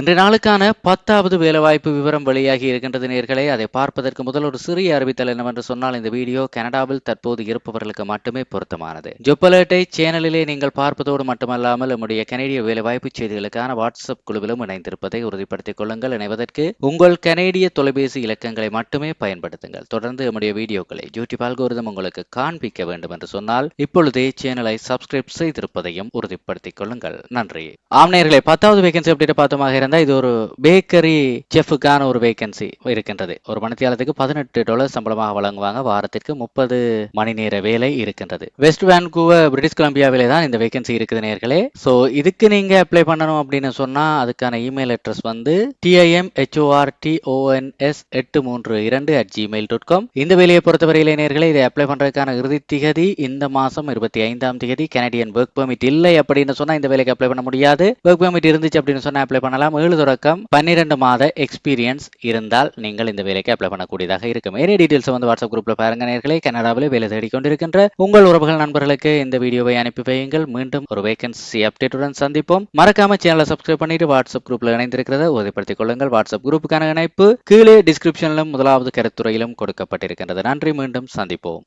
இன்றைய நாளுக்கான பத்தாவது வேலைவாய்ப்பு விவரம் வெளியாகி இருக்கின்றது நேர்களே. அதை பார்ப்பதற்கு முதல் ஒரு சிறிய அறிவித்தல் என்னவென்று சொன்னால் இந்த வீடியோ கனடாவில் தற்போது இருப்பவர்களுக்கு மட்டுமே பொருத்தமானது. ஜொப்பலேட்டை சேனலிலே நீங்கள் பார்ப்பதோடு மட்டுமல்லாமல் நம்முடைய கனேடிய வேலைவாய்ப்பு செய்திகளுக்கான வாட்ஸ்அப் குழுவிலும் இணைந்திருப்பதை உறுதிப்படுத்திக் கொள்ளுங்கள். இணைவதற்கு உங்கள் கனேடிய தொலைபேசி இலக்கங்களை மட்டுமே பயன்படுத்துங்கள். தொடர்ந்து நம்முடைய வீடியோக்களை யூடியூப் அல்கோரிதம் உங்களுக்கு காண்பிக்க வேண்டும் என்று சொன்னால் இப்பொழுதே சேனலை சப்ஸ்கிரைப் செய்திருப்பதையும் உறுதிப்படுத்திக் கொள்ளுங்கள். நன்றி. ஆம்நேயர்களை பத்தாவது வேகன்சி அப்டேட் பார்த்தோமாக இருந்தால் இது ஒரு பேக்கரி செஃபுக்கான ஒரு வேகன்சி இருக்கின்றது. ஒரு மணித்தியாலத்துக்கு பதினெட்டு டாலர் சம்பளமாக வழங்குவாங்க. வாரத்திற்கு முப்பது மணி நேர வேலை இருக்கின்றது. வெஸ்ட் வேன்கூவர் பிரிட்டிஷ் கொலம்பியாவிலே தான் இந்த வேகன்சி இருக்குது நேர்களே. ஸோ இதுக்கு நீங்க அப்ளை பண்ணணும் அப்படின்னு சொன்னா அதுக்கான இமெயில் அட்ரஸ் வந்து டிஐஎம் ஹெச்ஓஆர்டிஓஎன்எஸ் எட்டு மூன்று இரண்டு அட் ஜிமெயில் டாட் காம் இந்த வேலையை பொறுத்தவரையிலே நேர்களே இதை அப்ளை பண்றதுக்கான இறுதி திகதி இந்த மாசம் இருபத்தி ஐந்தாம் திகதி. கனடியன் ஒர்க் பெர்மிட் இல்லை அப்படின்னு சொன்னா இந்த வேலைக்கு அப்ளை பண்ண முடியாது. ஒர்க் பெர்மிட் இருந்துச்சு அப்படின்னு சொன்னா அப்ளை பண்ணலாம். ஏழு தொடக்கம் பன்னிரெண்டு மாத எக்ஸ்பீரியன்ஸ் இருந்தால் நீங்கள் இந்த வேலைக்கு அப்ளை பண்ணக்கூடியதாக இருக்கும். ஏரிய டீடைல்ஸ் வந்து வாட்ஸ்அப் குரூப்ல பாருங்க நேர்களை. கனடாவில் வேலை தேடிக்கொண்டிருக்கின்ற உங்கள் உறவுகள் நண்பர்களுக்கு இந்த வீடியோவை அனுப்பி வையுங்கள். மீண்டும் ஒரு வேகன்சி அப்டேட்டுடன் சந்திப்போம். மறக்காம சேனலை சப்ஸ்கிரைப் பண்ணிட்டு வாட்ஸ்அப் குரூப்ல இணைந்திருக்கிறத உறுதிப்படுத்திக் கொள்ளுங்கள். வாட்ஸ்அப் குரூப்புக்கான இணைப்பு கீழே டிஸ்கிரிப்ஷனிலும் முதலாவது கருத்துறையிலும் கொடுக்கப்பட்டிருக்கின்றது. நன்றி. மீண்டும் சந்திப்போம்.